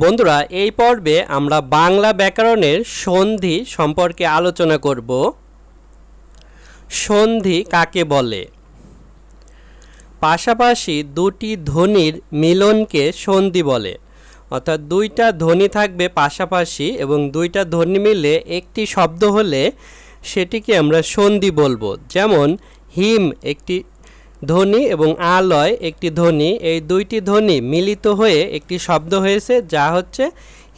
বন্ধুরা, এই পর্বে আমরা বাংলা ব্যাকরণের সন্ধি সম্পর্কে আলোচনা করব। সন্ধি কাকে বলে? পাশাপাশি দুটি ধ্বনির মিলনকে সন্ধি বলে। অর্থাৎ দুইটা ধ্বনি থাকবে পাশাপাশি এবং দুইটা ধ্বনি মিলে একটি শব্দ হলে সেটিকে আমরা সন্ধি বলব। যেমন, হিম একটি ধ্বনি এবং আলয় একটি ধ্বনি, এই দুইটি ধ্বনি মিলিত হয়ে একটি শব্দ হয়েছে যা হচ্ছে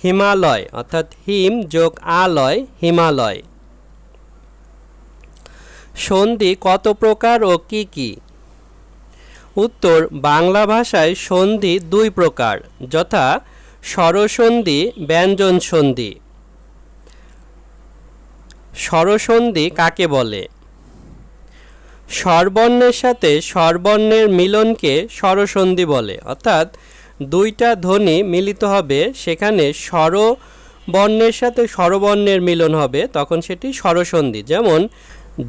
হিমালয়, অর্থাৎ হিম যোগ আলয় হিমালয়। সন্ধি কত প্রকার ও কি কি? উত্তর, বাংলা ভাষায় সন্ধি দুই প্রকার, যথা স্বরসন্ধি ব্যঞ্জন সন্ধি স্বরসন্ধি কাকে বলে? স্বরবর্ণের সাথে স্বরবর্ণের মিলনকে স্বরসন্ধি বলে। অর্থাৎ দুইটা ধ্বনি মিলিত হবে, সেখানে স্বর বর্ণের সাথে স্বরবর্ণের মিলন হবে, তখন সেটি স্বরসন্ধি। যেমন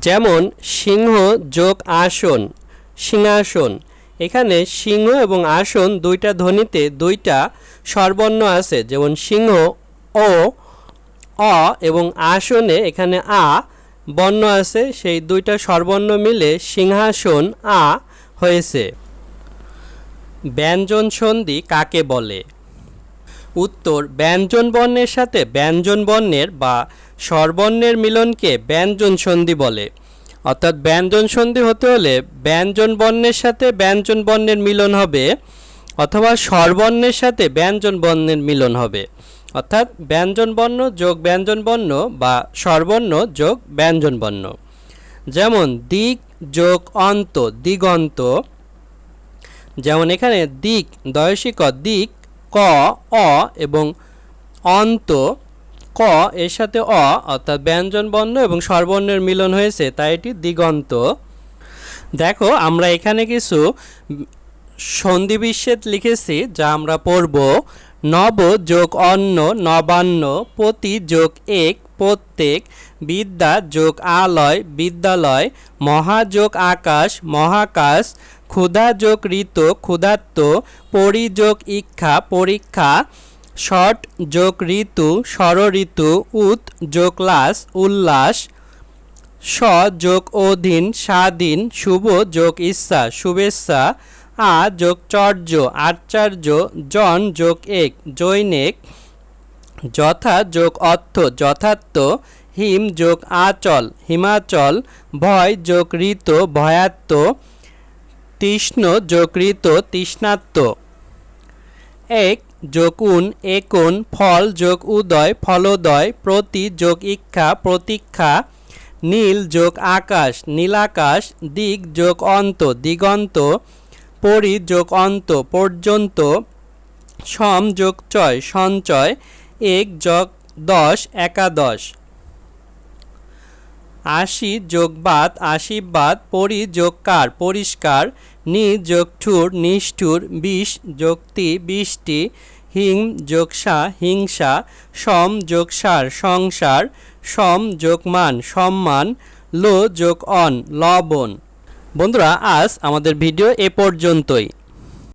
যেমন, সিংহ যোগ আসন, সিংহাসন। এখানে সিংহ এবং আসন দুইটা ধ্বনিতে দুইটা স্বরবর্ণ আছে। যেমন, সিংহ ও, অ এবং আসনে এখানে আ বর্ণ আছে, সেই দুইটা স্বরবর্ণ মিলে সিংহাসন আ হয়েছে। ব্যঞ্জন সন্ধি কাকে বলে? উত্তর, ব্যঞ্জন বর্ণের সাথে ব্যঞ্জন বর্ণের বা স্বরবর্ণের মিলনকে ব্যঞ্জন সন্ধি বলে। অর্থাৎ ব্যঞ্জন সন্ধি হতে হলে ব্যঞ্জন বর্ণের সাথে ব্যঞ্জন বর্ণের মিলন হবে, অথবা স্বরবর্ণের সাথে ব্যঞ্জন বর্ণের মিলন হবে। অর্থাৎ ব্যঞ্জন বর্ণ যোগ ব্যঞ্জন বর্ণ বা স্বরবর্ণ যোগ ব্যঞ্জন বর্ণ। যেমন দিক, যোগ, অন্ত, দিগন্ত। যেমন এখানে দিক দয়সিক দিক, ক, অ এবং অন্ত। ক এর সাথে অ অর্থাৎ ব্যঞ্জন বর্ণ এবং স্বরবর্ণের মিলন হয়েছে, তাই এটি দিগন্ত। দেখো, আমরা এখানে কিছু সন্ধি বিচ্ছেদ লিখেছি যা আমরা পড়ব। নব যোগ অন্ন, নবান্ন, পতি যোগ এক, প্রত্যেক, বিদ্যা যোগ আলয়, বিদ্যালয় মহাযোগ আকাশ, মহাকাশ, ক্ষুধা যোগ ঋত ক্ষুধাত্ম পরিযোগ ইক্ষা পরীক্ষা, ষট যোগ ঋতু ষড় ঋতু উত যোগ লাস উল্লাস, স যোগ অধীন, স্বাধীন, শুভ যোগ ইচ্ছা, শুভেচ্ছা আ যোগ চর্য আচার্য জন যোগ এক, জৈনেক যথা যোগ অর্থ, যথার্থ হিম যোগ আচল, হিমাচল ভয় যোগ ঋত ভয়াত্ম তৃষ্ণ যোগ ঋত তৃষ্ণাত্ম এক যোগ উন একন ফল যোগ উদয়, ফলোদয়, প্রতি যোগ ইক্ষা, প্রতীক্ষা নীল যোগ আকাশ, নীলাকাশ দিক যোগ অন্ত, দিগন্ত পরি যোগ অন্ত পর্যন্ত সম যোগ চয় সঞ্চয় এক যোগ দশ, একাদশ। আশি যোগ বাদ আশীর্বাদ পরি যোগ কার পরিষ্কার, নি যোগ ঠুর, নিষ্ঠুর বিষ যোগতি বৃষ্টি হিং যোগ সা, হিংসা, সম যোগ সার, সংসার, সম যোগ মান, সম্মান, লো যোগ অন, লবণ। বন্ধুরা আজ আমাদের ভিডিও এ পর্যন্তই।